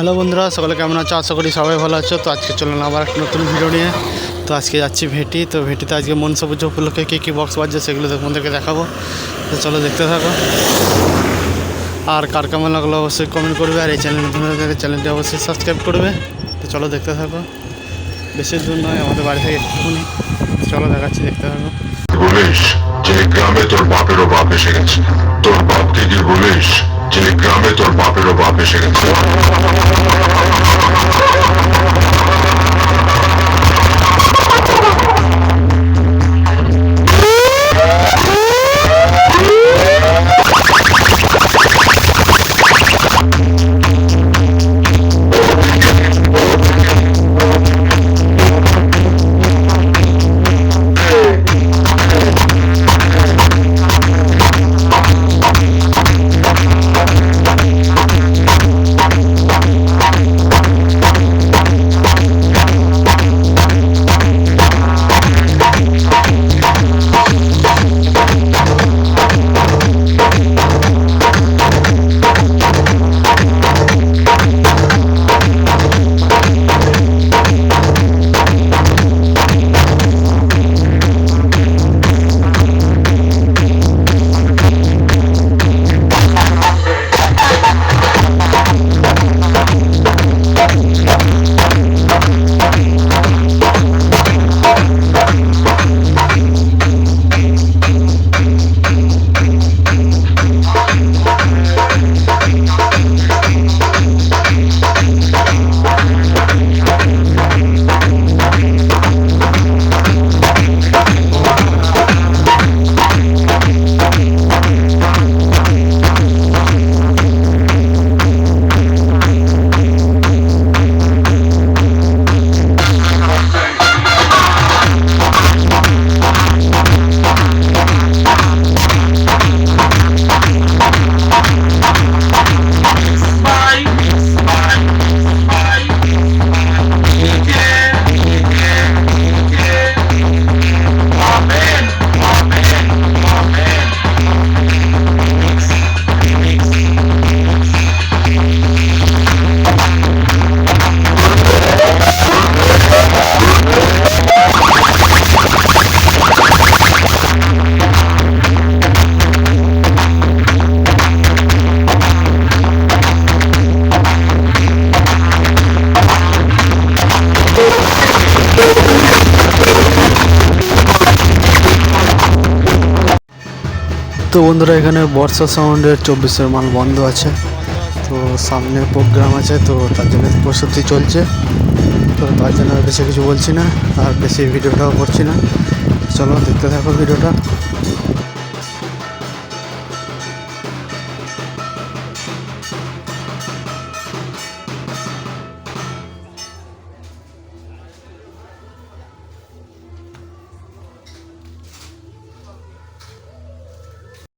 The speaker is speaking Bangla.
হ্যালো বন্ধুরা, সকলে কেমন আছো? আশা করি সবাই ভালো আছো। তো আজকে চলুন আবার একটা নতুন ভিডিও নিয়ে। তো আজকে যাচ্ছি ভেটি। তো ভেটিতে আজকে মনসা পুজো উপলক্ষে কী কী বক্স বাজছে সেগুলো তোমাদেরকে দেখাবো। তো চলো দেখতে থাকো। আর কার কেমন লাগল অবশ্যই কমেন্ট করবে। আর এই চ্যানেল নতুন চ্যানেলটি অবশ্যই সাবস্ক্রাইব করবে। তো চলো দেখতে থাকো। বেশি দূর নয়, আমাদের বাড়ি থেকে একটুখানি চলো দেখাচ্ছি, দেখতে থাকো। বলিস যে গ্রামে তোর বাপেরও বাপ এসে গেছে। তোর বাপকে বলিস বাপ এসে গেছে তো বন্ধুরা, এখানে বর্ষা সাউন্ডের চব্বিশের মাল বন্ধ আছে। তো সামনে প্রোগ্রাম আছে, তো তার জন্য প্রস্তুতি চলছে। তো তার জন্য বেশি কিছু বলছি না, আর বেশি ভিডিওটাও করছি না। চলো দেখতে থাকো ভিডিওটা।